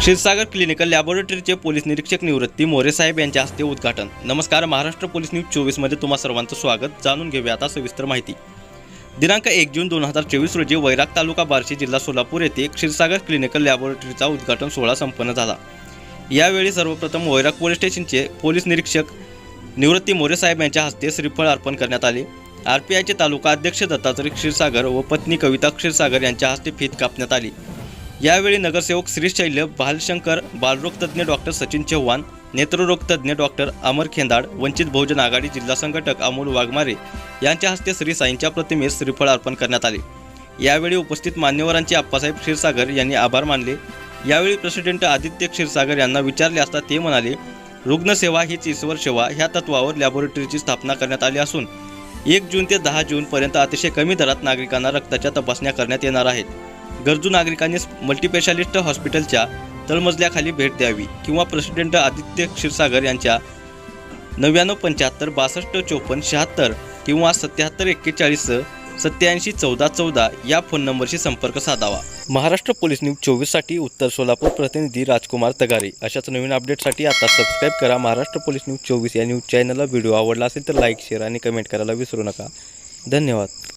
Kshirsagar clinical लॅबोरेटरीचे police निरीक्षक निवृत्ती मोरे साहेब यांच्या हस्ते उद्घाटन. नमस्कार महाराष्ट्र पोलीस न्यूज चोवीसमध्ये तुम्हा सर्वांचं स्वागत. जाणून घेऊया आता सविस्तर माहिती. दिनांक एक जून दोन हजार चोवीस रोजी वैराग तालुका बार्शी जिल्हा सोलापूर येथे क्षीरसागर क्लिनिकल लॅबोरेटरीचा उद्घाटन सोहळा संपन्न झाला. यावेळी सर्वप्रथम वैराग पोलीस स्टेशनचे पोलीस निरीक्षक निवृत्ती मोरे साहेब यांच्या हस्ते श्रीफळ अर्पण करण्यात आले. आर पी आयचे तालुका अध्यक्ष दत्तात्रय क्षीरसागर व पत्नी कविता क्षीरसागर यांच्या हस्ते फीत कापण्यात आली. यावेळी नगरसेवक श्रीशैल्य बालशंकर बालरोग तज्ज्ञ डॉक्टर सचिन चव्हाण नेत्ररोगतज्ञ डॉक्टर अमर खेंदाड वंचित बहुजन आघाडी जिल्हा संघटक अमोल वाघमारे यांच्या हस्ते श्री साईंच्या प्रतिमेस श्रीफळ अर्पण करण्यात आले. यावेळी उपस्थित मान्यवरांचे आप्पासाहेब क्षीरसागर यांनी आभार मानले. यावेळी प्रेसिडेंट आदित्य क्षीरसागर यांना विचारले असता ते म्हणाले रुग्णसेवा हीच ईश्वर सेवा ह्या तत्वावर लॅबोरेटरीची स्थापना करण्यात आली असून एक जून ते दहा जूनपर्यंत अतिशय कमी दरात नागरिकांना रक्ताच्या तपासण्या करण्यात येणार आहेत. गरजू नागरिकांनी मल्टीस्पेशालिस्ट हॉस्पिटलच्या तळमजल्याखाली भेट द्यावी किंवा प्रेसिडेंट आदित्य क्षीरसागर यांच्या नव्याण्णव पंच्याहत्तर बासष्ट चोपन्न शहात्तर किंवा सत्याहत्तर एक्केचाळीस सत्याऐंशी चौदा चौदा या फोन नंबरशी संपर्क साधावा. महाराष्ट्र पोलीस न्यूज चोवीससाठी उत्तर सोलापूर प्रतिनिधी राजकुमार तगारे. अशाच नवीन अपडेटसाठी आता सबस्क्राईब करा महाराष्ट्र पोलीस न्यूज चोवीस या न्यूज चॅनलला व्हिडिओ आवडला असेल तर लाईक शेअर आणि कमेंट करायला विसरू नका. धन्यवाद.